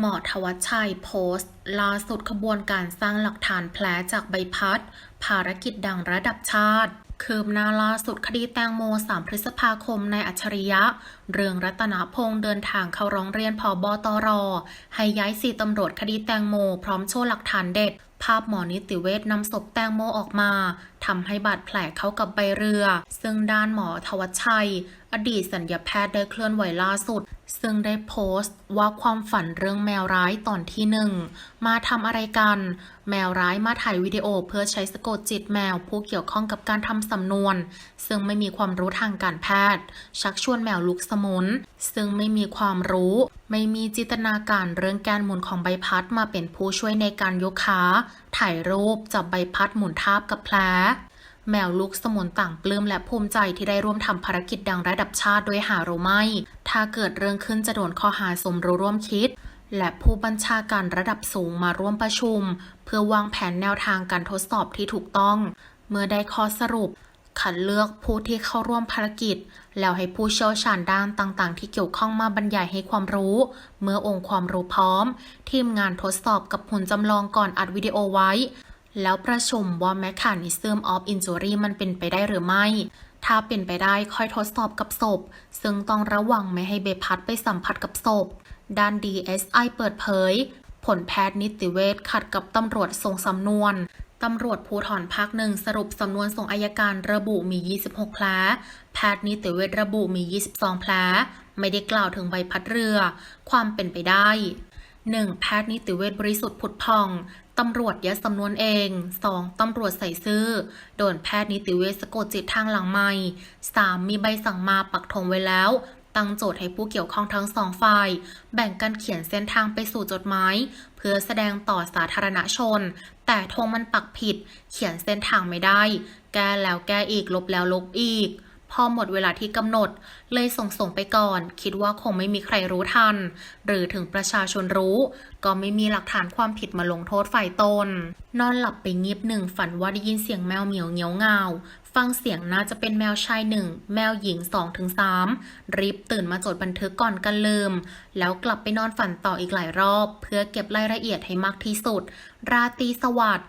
หมอทวัชชัยโพสต์ล่าสุดขบวนการสร้างหลักฐานแผลจากใบพัด ภารกิจดังระดับชาติคืบหน้าล่าสุดคดีแตงโม 3 พฤษภาคมในอัจฉริยะ เรืองรัตนพงษ์เดินทางเข้าร้องเรียนพอบอตร ให้ย้ายสี่ตำรวจคดีแตงโม พร้อมโชว์หลักฐานเด็ด ภาพหมอนิติเวชนำศพแตงโมออกมาทำให้บาดแผลเข้ากับใบเรือ ซึ่งด้านหมอทวัชชัย อดีตสัญญาแพทย์ได้เคลื่อนไหวล่าสุด ซึ่งได้โพสต์ว่าความฝันเรื่องแมวร้ายตอนที่หนึ่งมาทำอะไรกัน แมวร้ายมาถ่ายวิดีโอเพื่อใช้สะกดจิตแมวผู้เกี่ยวข้องกับการทำสำนวน ซึ่งไม่มีความรู้ทางการแพทย์ ชักชวนแมวลุกสมุน ซึ่งไม่มีความรู้ ไม่มีจินตนาการเรื่องการหมุนของใบพัดมาเป็นผู้ช่วยในการยกขา ถ่ายรูปจับใบพัดหมุนทาบกับแผล แมวลูกสมุนต่างปลื้มและภูมิใจที่ได้ร่วมทำภารกิจดังระดับชาติโดยหาโรไม่ ถ้าเกิดเรื่องขึ้นจะโดนข้อหาสมรู้ร่วมคิด และผู้บัญชาการระดับสูงมาร่วมประชุม เพื่อวางแผนแนวทางการทดสอบที่ถูกต้อง เมื่อได้ข้อสรุปคัดเลือกผู้ที่เข้าร่วมภารกิจ แล้วให้ผู้เชี่ยวชาญด้านต่างๆ ที่เกี่ยวข้องมาบรรยายให้ความรู้ เมื่อองค์ความรู้พร้อม ทีมงานทดสอบกับหุ่นจำลองก่อนอัดวิดีโอไว้ แล้วประชุมว่า mechanism of injury มันเป็นไปได้หรือไม่ ถ้าเป็นไปได้ค่อยทดสอบกับศพ ซึ่งต้องระวังไม่ให้เบพัดไปสัมผัสกับศพ ด้าน DSI เปิดเผย ผลแพทย์นิติเวชขัดกับตำรวจส่งสำนวนตำรวจภูธรภาคหนึ่งสรุปสำนวนส่งอายการระบุมี 26 แผล แพทย์นิติเวชระบุมี 22 แผล ไม่ได้กล่าวถึงใบพัดเรือ ความเป็นไปได้ 1. แพทย์นิติเวชบริสุทธิ์ผุดพอง ตำรวจยัดสำนวนเอง 2. ตำรวจใส่ซื่อโดนแพทย์นิติเวชสะกดจิตทางหลังไม่ 3. มีใบสั่งมาปักธงไว้แล้ว ตั้งโจทย์ให้ผู้เกี่ยวข้องทั้งสองฝ่าย แบ่งกันเขียนเส้นทางไปสู่จดหมาย เพื่อแสดงต่อสาธารณชน แต่ธงมันปักผิด เขียนเส้นทางไม่ได้ แก้แล้วแก้อีกลบแล้วลบอีก พอหมดเวลาที่กำหนด เลยส่งส่งไปก่อน คิดว่าคงไม่มีใครรู้ทัน หรือถึงประชาชนรู้ ก็ไม่มีหลักฐานความผิดมาลงโทษฝ่ายตน นอนหลับไปเงียบหนึ่งฝันว่าได้ยินเสียงแมวเหมียวเงียวเงาฟังเสียงน่าจะเป็นแมวชายหนึ่งแมวหญิงสองถึงสามรีบตื่นมาจดบันทึกก่อนกันลืม แล้วกลับไปนอนฝันต่ออีกหลายรอบ เพื่อเก็บรายละเอียดให้มากที่สุด ราตรีสวัสดิ์